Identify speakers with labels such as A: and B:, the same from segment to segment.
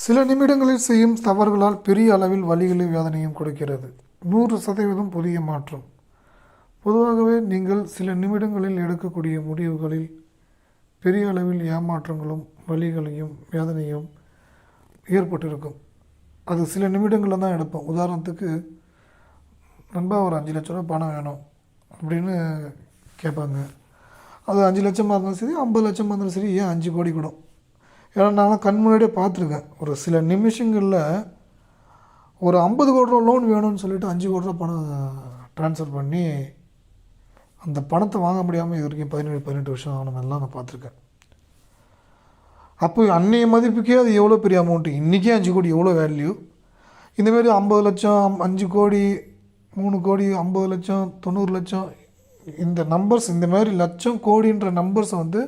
A: சில நிமிடங்களில் செய்யும் தவறுகளால் பெரிய அளவில் வலிகளையும் வேதனையும் கொடுக்கிறது. நூறு சதவீதம் புதிய மாற்றம். பொதுவாகவே நீங்கள் சில நிமிடங்களில் எடுக்கக்கூடிய முடிவுகளில் பெரிய அளவில் ஏமாற்றங்களும் வலிகளையும் வேதனையும் ஏற்பட்டிருக்கும். அது சில நிமிடங்களில் தான் எடுப்போம். உதாரணத்துக்கு நண்பா ஒரு அஞ்சு லட்ச ரூபா பணம் வேணும் அப்படின்னு கேட்பாங்க. அது அஞ்சு லட்சமாக இருந்தாலும் சரி ஐம்பது லட்சமாக இருந்தாலும் சரி ஏன் அஞ்சு கோடி கூட ஏன்னா நான் கண் முன்னாடியே பார்த்துருக்கேன். ஒரு சில நிமிஷங்களில் ஒரு ஐம்பது கோடி ரூபா லோன் வேணும்னு சொல்லிட்டு அஞ்சு கோடி ரூபா பணம் ட்ரான்ஸ்ஃபர் பண்ணி அந்த பணத்தை வாங்க முடியாமல் இது வரைக்கும் பதினேழு பதினெட்டு வருஷம் ஆனதெல்லாம் நான் பார்த்துருக்கேன். அப்போ அன்னைய மதிப்புக்கே அது எவ்வளோ பெரிய அமௌண்ட்டு இன்றைக்கே அஞ்சு கோடி எவ்வளோ வேல்யூ இந்தமாரி ஐம்பது லட்சம் அஞ்சு கோடி மூணு கோடி ஐம்பது லட்சம் தொண்ணூறு லட்சம் இந்த நம்பர்ஸ் இந்த மாதிரி லட்சம் கோடின்ற நம்பர்ஸை வந்து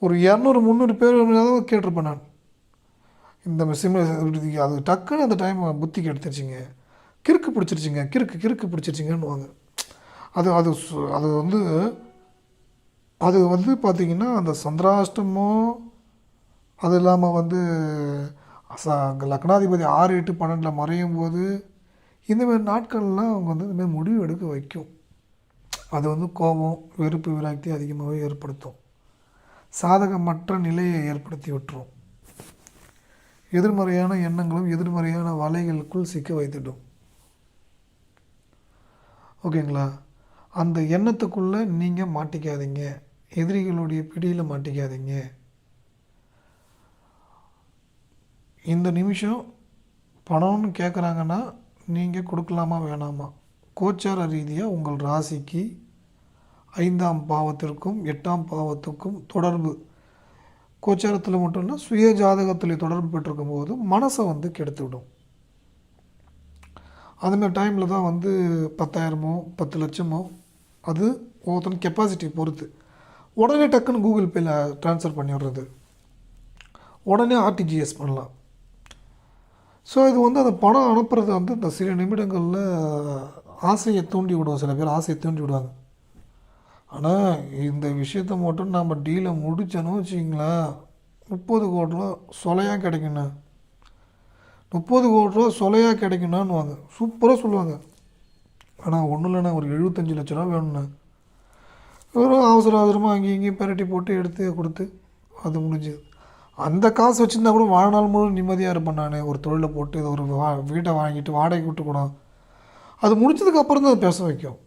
A: ஒரு இரநூறு முந்நூறு பேர் கேட்டிருப்பேன் நான். இந்த சிம் அது டக்குன்னு அந்த டைம் புத்திக்கு எடுத்துருச்சிங்க கிறுக்கு பிடிச்சிருச்சிங்க கிறுக்கு கிறுக்கு பிடிச்சிருச்சிங்கன்னுவாங்க. அது அது சு- அது வந்து அது வந்து பார்த்திங்கன்னா அந்த சந்திராஷ்டமம் அது இல்லாமல் வந்து ச லக்னாதிபதி ஆறு எட்டு பன்னெண்டில் மறையும் போது இந்தமாரி நாட்கள்லாம் அவங்க வந்து இந்தமாரி முடிவு எடுக்க வைக்கும். அது வந்து கோபம் வெறுப்பு விராக்தி அதிகமாகவே ஏற்படுத்தும். சாதகமற்ற நிலையை ஏற்படுத்தி விட்டுரும். எதிர்மறையான எண்ணங்களும் எதிர்மறையான வலைகளுக்குள் சிக்க வைத்துடும் ஓகேங்களா? அந்த எண்ணத்துக்குள்ளே நீங்கள் மாட்டிக்காதீங்க. எதிரிகளுடைய பிடியில் மாட்டிக்காதீங்க. இந்த நிமிஷம் பணம்னு கேட்குறாங்கன்னா நீங்கள் கொடுக்கலாமா வேணாமா? கோச்சார ரீதியாக உங்கள் ராசிக்கு ஐந்தாம் பாவத்திற்கும் எட்டாம் பாவத்துக்கும் தொடர்பு. கோச்சாரத்தில் மட்டும் இல்லை சுய ஜாதகத்தில் தொடர்பு பெற்றிருக்கும் போது மனசை வந்து கெடுத்து விடும். அதுமாதிரி டைமில் தான் வந்து பத்தாயிரமோ பத்து லட்சமோ அது ஒவ்வொருத்தரும் கெப்பாசிட்டி பொறுத்து. உடனே டக்குன்னு கூகுள் பேயில் ட்ரான்ஸ்ஃபர் பண்ணிவிடுறது உடனே ஆர்டிஜிஎஸ் பண்ணலாம். ஸோ இது வந்து அந்த பணம் அனுப்புறது வந்து இந்த சில நிமிடங்களில் ஆசையை தூண்டி விடுவோம் சில பேர் ஆசையை தூண்டி விடுவாங்க ஆனால் இந்த விஷயத்த மட்டும் நம்ம டீலை முடிச்சோன்னு வச்சிங்களேன் முப்பது கோடி ரூபா சொலையாக கிடைக்குண்ணே முப்பது கோடி ரூபா சொலையாக கிடைக்குண்ணான்னுவாங்க சூப்பராக சொல்லுவாங்க. ஆனால் ஒன்றும் இல்லைண்ணா ஒரு எழுபத்தஞ்சு லட்ச ரூபா வேணுண்ணா வெறும் அவசர அவசரமாக அங்கேயும் இங்கேயும் பெரட்டி போட்டு எடுத்து கொடுத்து அது முடிஞ்சுது. அந்த காசு வச்சுருந்தா கூட வாழ்நாள் முழு நிம்மதியாக இருப்பேன் நான். ஒரு தொழிலை போட்டு இது ஒரு வா வீட்டை வாங்கிட்டு வாடகைக்கு விட்டு அது முடிச்சதுக்கப்புறம் தான் அது பேச வைக்கும்.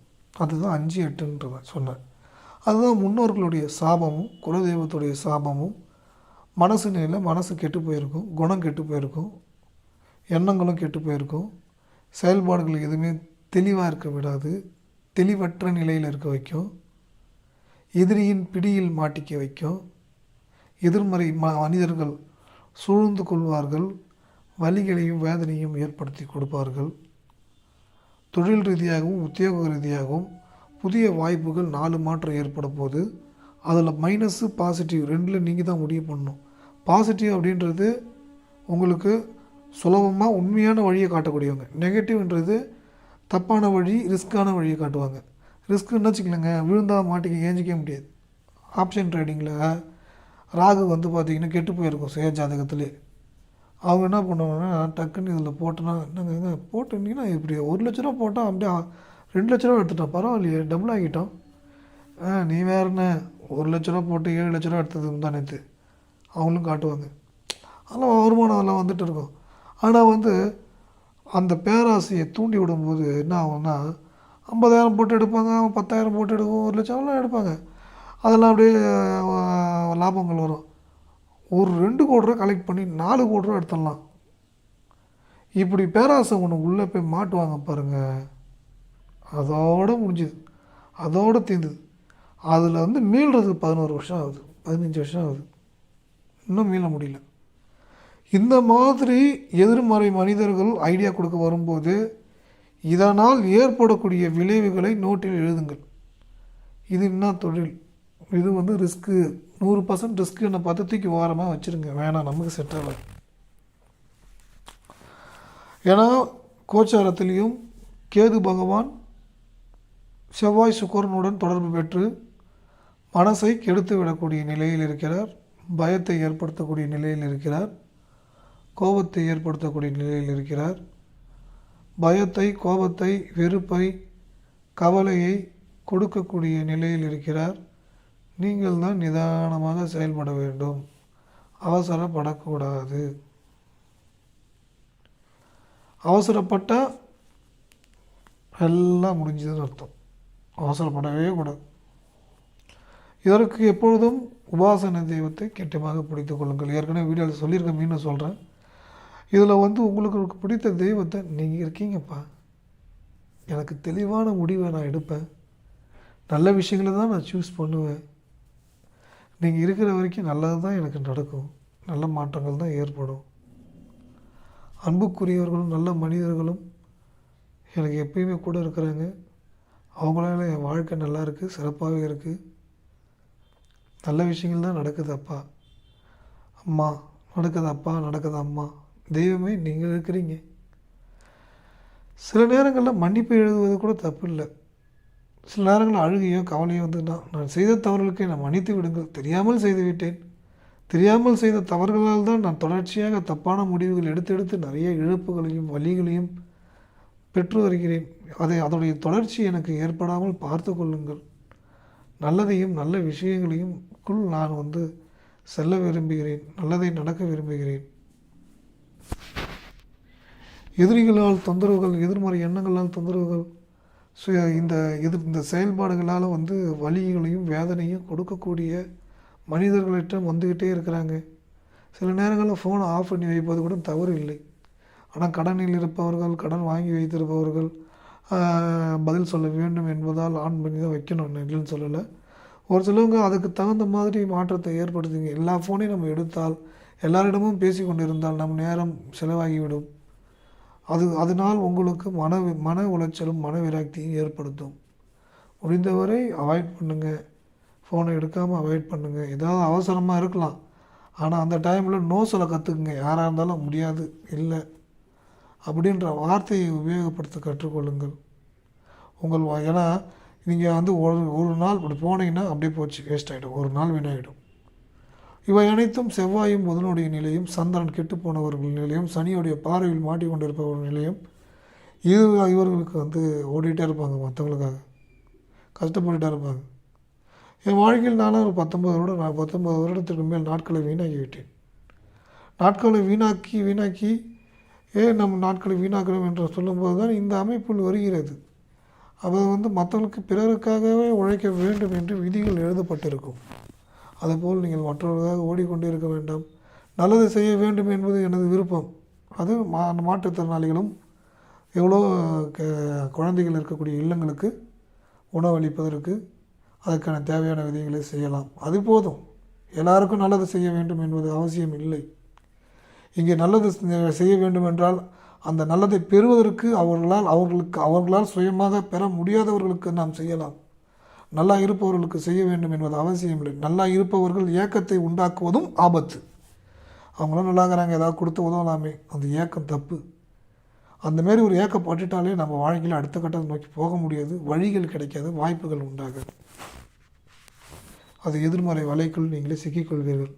A: அதுதான் அஞ்சு எட்டுன்றத சொன்னேன். அதுதான் முன்னோர்களுடைய சாபமும் குலதெய்வத்துடைய சாபமும். மனசு நிலையில் மனசு கெட்டு போயிருக்கும் குணம் கெட்டு போயிருக்கும் எண்ணங்களும் கெட்டு போயிருக்கும். செயல்பாடுகள் எதுவுமே தெளிவாக இருக்க விடாது தெளிவற்ற நிலையில் இருக்க வைக்கும். எதிரியின் பிடியில் மாட்டிக்க வைக்கும். எதிர்மறை ம மனிதர்கள் சூழ்ந்து கொள்வார்கள் வலிகளையும் வேதனையும் ஏற்படுத்தி கொடுப்பார்கள். தொழில் ரீதியாகவும் உத்தியோக ரீதியாகவும் புதிய வாய்ப்புகள் நாலு மாற்றம் ஏற்பட போது அதில் மைனஸு பாசிட்டிவ் ரெண்டில் நீங்கள் தான் முடிவு பண்ணணும். பாசிட்டிவ் அப்படின்றது உங்களுக்கு சுலபமாக உண்மையான வழியை காட்டக்கூடியவங்க. நெகட்டிவ்ன்றது தப்பான வழி ரிஸ்க்கான வழியை காட்டுவாங்க. ரிஸ்க்குன்னு வச்சுக்கலங்க விழுந்தால் மாட்டிக்க ஏஞ்சிக்க முடியாது. ஆப்ஷன் ட்ரேடிங்கில் ராகு வந்து பார்த்திங்கன்னா கெட்டு போயிருக்கும் சுய ஜாதகத்திலே. அவங்க என்ன பண்ணுவாங்கன்னா டக்குன்னு இதில் போட்டோன்னா என்னங்க போட்டுனீங்கன்னா இப்படி ஒரு லட்ச ரூபா போட்டால் அப்படியே ரெண்டு லட்ச ரூபா எடுத்துட்டோம். பரவாயில்லையே டபுள் ஆகிட்டோம். ஆ நீ வேறுண்ணே ஒரு லட்ச ரூபா போட்டு ஏழு லட்ச ரூபா எடுத்தது தான் நேற்று அவங்களும் காட்டுவாங்க. அதெல்லாம் வருமானம் அதெல்லாம் வந்துட்டு இருக்கும். ஆனால் வந்து அந்த பேராசையை தூண்டி விடும்போது என்ன ஆகும்னா ஐம்பதாயிரம் போட்டு எடுப்பாங்க பத்தாயிரம் போட்டு எடுப்போம் ஒரு லட்சம்லாம் எடுப்பாங்க. அதெல்லாம் அப்படியே லாபங்கள் வரும். ஒரு ரெண்டு கோடி ரூபா கலெக்ட் பண்ணி நாலு கோடி ரூபா எடுத்துடலாம். இப்படி பேராசை ஒன்று உள்ளே போய் மாட்டுவாங்க பாருங்கள் அதோட முடிஞ்சுது. அதோட தீர்ந்துது அதில் வந்து மீள்றது பதினோரு வருஷம் ஆகுது. பதினஞ்சு வருஷம் ஆகுது. இன்னும் மீள முடியல. இந்த மாதிரி எதிர்மறை மனிதர்கள் ஐடியா கொடுக்க வரும்போது இதனால் ஏற்படக்கூடிய விளைவுகளை நோட்டில் எழுதுங்கள். இது என்ன தொழில்? இது வந்து ரிஸ்க்கு நூறு பர்சன்ட் ரிஸ்க்கு என்ன பார்த்து தூக்கி ஓரமாக வச்சுருங்க. வேணாம் நமக்கு செட் ஆகலை ஏன்னா கோச்சாரத்திலையும் கேது பகவான் செவ்வாய் சுக்கரனுடன் தொடர்பு பெற்று மனசை கெடுத்து விடக்கூடிய நிலையில் இருக்கிறார். பயத்தை ஏற்படுத்தக்கூடிய நிலையில் இருக்கிறார். கோபத்தை ஏற்படுத்தக்கூடிய நிலையில் இருக்கிறார். பயத்தை கோபத்தை வெறுப்பை கவலையை கொடுக்கக்கூடிய நிலையில் இருக்கிறார். நீங்கள் தான் நிதானமாக செயல்பட வேண்டும். அவசரப்படக்கூடாது. அவசரப்பட்டால் எல்லாம் முடிஞ்சதுன்னு அர்த்தம். அவசரப்படவே கூடாது. இதற்கு எப்பொழுதும் உபாசன தெய்வத்தை கெட்டமாக பிடித்து கொள்ளுங்கள். ஏற்கனவே வீடியோவில் சொல்லியிருக்க மீன்னு சொல்கிறேன் இதில் வந்து உங்களுக்கு பிடித்த தெய்வத்தை நீங்கள் இருக்கீங்கப்பா. எனக்கு தெளிவான முடிவை நான் எடுப்பேன். நல்ல விஷயங்களை தான் நான் சூஸ் பண்ணுவேன். நீங்கள் இருக்கிற வரைக்கும் நல்லது தான் எனக்கு நடக்கும். நல்ல மாற்றங்கள் தான் ஏற்படும். அன்புக்குரியவர்களும் நல்ல மனிதர்களும் எனக்கு எப்பயுமே கூட இருக்கிறாங்க. அவங்களால என் வாழ்க்கை நல்லா இருக்குது சிறப்பாகவே இருக்குது நல்ல விஷயங்கள் தான் நடக்குது அப்பா. அம்மா நடக்குது அப்பா நடக்குது அம்மா. தெய்வமே நீங்கள் இருக்கிறீங்க. சில நேரங்களில் மன்னிப்பு எழுதுவது கூட தப்பு இல்லை சில நேரங்களில் அழுகையோ கவலையோ வந்து நான் செய்த தவறுகளுக்கு நான் மன்னித்து விடுங்கள். தெரியாமல் செய்து விட்டேன். தெரியாமல் செய்த தவறுகளால் தான் நான் தொடர்ச்சியாக தப்பான முடிவுகள் எடுத்து எடுத்து நிறைய இழப்புகளையும் வழிகளையும் பெற்று வருகிறேன் அதை அதனுடைய தொடர்ச்சி எனக்கு ஏற்படாமல் பார்த்து கொள்ளுங்கள். நல்லதையும் நல்ல விஷயங்களையும் குள் நான் வந்து செல்ல விரும்புகிறேன். நல்லதை நடக்க விரும்புகிறேன். எதிரிகளால் தொந்தரவுகள் எதிர்மறை எண்ணங்களால் தொந்தரவுகள் சுய இந்த எதிர் இந்த செயல்பாடுகளால் வந்து வலிகளையும் வேதனையும் கொடுக்கக்கூடிய மனிதர்களிடம் வந்துக்கிட்டே இருக்கிறாங்க. சில நேரங்களில் ஃபோனை ஆஃப் பண்ணி வைப்பது கூட தவறு இல்லை. ஆனால் கடனில் இருப்பவர்கள் கடன் வாங்கி வைத்திருப்பவர்கள் பதில் சொல்ல வேண்டும் என்பதால் ஆன் பண்ணி தான் வைக்கணும் இல்லைன்னு சொல்லலை. ஒரு சிலவங்க அதுக்கு தகுந்த மாதிரி மாற்றத்தை ஏற்படுத்துங்க. எல்லா ஃபோனையும் நம்ம எடுத்தால் எல்லாரிடமும் பேசி கொண்டிருந்தால் நம் நேரம் செலவாகிவிடும். அது அதனால் உங்களுக்கு மன மன உளைச்சலும் மன விராக்தியும் ஏற்படுத்தும். முடிந்தவரை அவாய்ட் பண்ணுங்கள் ஃபோனை எடுக்காமல் அவாய்ட் பண்ணுங்கள் ஏதாவது அவசரமாக இருக்கலாம். ஆனால் அந்த டைமில் நோ சொல்ல கற்றுக்குங்க யாராக இருந்தாலும் முடியாது. இல்லை. அப்படின்ற வார்த்தையை உபயோகப்படுத்த கற்றுக்கொள்ளுங்கள். உங்கள் வா- ஏன்னா நீங்கள் வந்து ஒரு ஒரு நாள் இப்படி போனீங்கன்னா அப்படியே போச்சு வேஸ்ட் ஆகிடும் ஒரு நாள் வீணாகிடும் இவை அனைத்தும் செவ்வாயும் புதனுடைய நிலையும் சந்திரன் கெட்டு போனவர்கள் நிலையும் சனியுடைய பார்வையில் மாட்டிக்கொண்டிருப்பவர்கள் நிலையும் இது இவர்களுக்கு வந்து ஓடிட்டே இருப்பாங்க மற்றவங்களுக்காக கஷ்டப்பட்டுட்டே இருப்பாங்க. என் வாழ்க்கையில் நானும் ஒரு பத்தொம்பது வருடம் நான் பத்தொம்பது வருடத்திற்கு மேல் நாட்களை வீணாக்கி விட்டேன் நாட்களை வீணாக்கி வீணாக்கி ஏன் நம்ம நாட்களை வீணாக்கிறோம் என்று சொல்லும்போது தான் இந்த அமைப்பில் வருகிறது. அது வந்து மற்றவர்களுக்கு பிறருக்காகவே உழைக்க வேண்டும் என்று விதிகள் எழுதப்பட்டிருக்கும். அதுபோல் நீங்கள் மற்றவர்களுக்காக ஓடிக்கொண்டே இருக்க வேண்டாம். நல்லது செய்ய வேண்டும் என்பது எனது விருப்பம். அது மா மாற்றுத்திறனாளிகளும் எவ்வளோ க குழந்தைகள் இருக்கக்கூடிய இல்லங்களுக்கு உணவளிப்பதற்கு அதற்கான தேவையான விதிகளை செய்யலாம். அது போதும். எல்லாருக்கும் நல்லது செய்ய வேண்டும் என்பது அவசியம் இல்லை. இங்கே நல்லது செய்ய வேண்டும் என்றால் அந்த நல்லதை பெறுவதற்கு அவர்களால் அவர்களுக்கு அவர்களால் சுயமாக பெற முடியாதவர்களுக்கு நாம் செய்யலாம். நல்லா இருப்பவர்களுக்கு செய்ய வேண்டும் என்பது அவசியம் இல்லை நல்லா இருப்பவர்கள் ஏக்கத்தை உண்டாக்குவதும் ஆபத்து. அவங்களாம் நல்லா இருக்கிறாங்க ஏதாவது கொடுத்து உதவலாமே. அந்த ஏக்கம் தப்பு. அந்தமாரி ஒரு ஏக்கம் பட்டுட்டாலே நம்ம வாழ்க்கையில் அடுத்த கட்டத்தை நோக்கி போக முடியாது. வழிகள் கிடைக்காது வாய்ப்புகள் உண்டாகாது. அது எதிர்மறை வலைக்குள் நீங்களே சிக்கிக்கொள்வீர்கள்.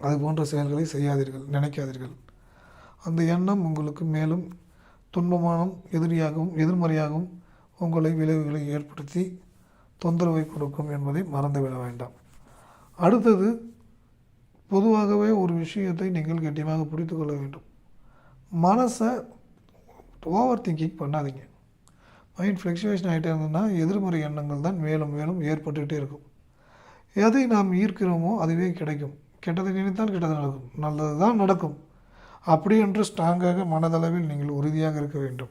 A: அது போன்ற செயல்களை செய்யாதீர்கள் நினைக்காதீர்கள். அந்த எண்ணம் உங்களுக்கு மேலும் துன்பமானம் எதிரியாகவும் எதிர்மறையாகவும் உங்களை விளைவுகளை ஏற்படுத்தி தொந்தரவை கொடுக்கும் என்பதை மறந்துவிட வேண்டாம். அடுத்தது பொதுவாகவே ஒரு விஷயத்தை நீங்கள் கட்டியமாக புரிந்து கொள்ள வேண்டும். மனசை ஓவர் திங்கிங் பண்ணாதீங்க. மைண்ட் ஃப்ளக்சுவேஷன் ஆகிட்டே இருந்ததுன்னா எதிர்மறை எண்ணங்கள் தான் மேலும் மேலும் ஏற்பட்டுகிட்டே இருக்கும். எதை நாம் ஈர்க்கிறோமோ அதுவே கிடைக்கும். கெட்டதை நினைத்தால் கெட்டது நடக்கும். நல்லது தான் நடக்கும். அப்படி என்று ஸ்ட்ராங்காக மனதளவில் நீங்கள் உறுதியாக இருக்க வேண்டும்.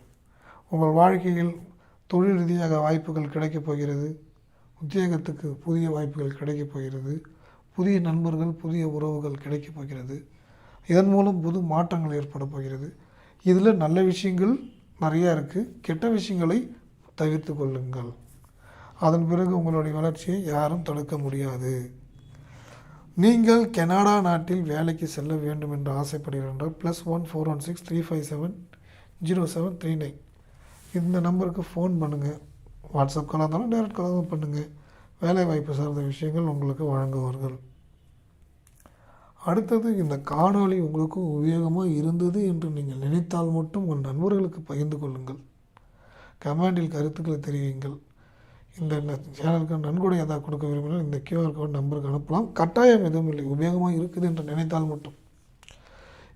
A: உங்கள் வாழ்க்கையில் தொழில் ரீதியாக வாய்ப்புகள் கிடைக்கப் போகிறது. உத்தியோகத்துக்கு புதிய வாய்ப்புகள் கிடைக்கப் போகிறது. புதிய நண்பர்கள் புதிய உறவுகள் கிடைக்கப் போகிறது. இதன் மூலம் புது மாற்றங்கள் ஏற்பட போகிறது. இதில் நல்ல விஷயங்கள் நிறையா இருக்குது கெட்ட விஷயங்களை தவிர்த்து கொள்ளுங்கள். அதன் பிறகு உங்களுடைய வளர்ச்சியை யாரும் தடுக்க முடியாது. நீங்கள் கனடா நாட்டில் வேலைக்கு செல்ல வேண்டும் என்று ஆசைப்படுகிறீர்கள் plus one four one six three five seven zero seven three nine இந்த நம்பருக்கு ஃபோன் பண்ணுங்கள் வாட்ஸ்அப் காலாக இருந்தாலும் டேரக்ட் காலாக பண்ணுங்கள் வேலை வாய்ப்பு சார்ந்த விஷயங்கள் உங்களுக்கு வழங்குவார்கள். அடுத்தது இந்த காணொளி உங்களுக்கு உபயோகமாக இருந்தது என்று நீங்கள் நினைத்தால் மட்டும் உங்கள் நண்பர்களுக்கு பகிர்ந்து கொள்ளுங்கள். கமெண்டில் கருத்துக்களை தெரிவிங்கள் இந்த சேனலுக்கு நன்கொடை ஏதாவது கொடுக்க விரும்பினால் இந்த கியூஆர் கோட் நம்பருக்கு அனுப்பலாம். கட்டாயம் எதுவும் இல்லை. உபயோகமாக இருக்குது என்று நினைத்தால் மட்டும்.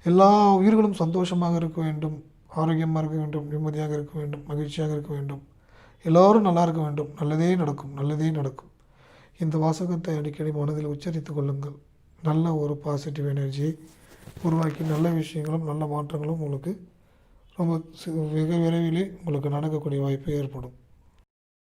A: எல்லா உயிர்களும் சந்தோஷமாக இருக்க வேண்டும். ஆரோக்கியமாக இருக்க வேண்டும். நிம்மதியாக இருக்க வேண்டும். மகிழ்ச்சியாக இருக்க வேண்டும். எல்லோரும் நல்லா இருக்க வேண்டும். நல்லதே நடக்கும். நல்லதே நடக்கும். இந்த வாசகத்தை அடிக்கடி மனதில் உச்சரித்து கொள்ளுங்கள். நல்ல ஒரு பாசிட்டிவ் எனர்ஜியை உருவாக்கி நல்ல விஷயங்களும் நல்ல மாற்றங்களும் உங்களுக்கு ரொம்ப சி- வெகு விரைவிலே உங்களுக்கு நடக்கக்கூடிய வாய்ப்பு ஏற்படும்.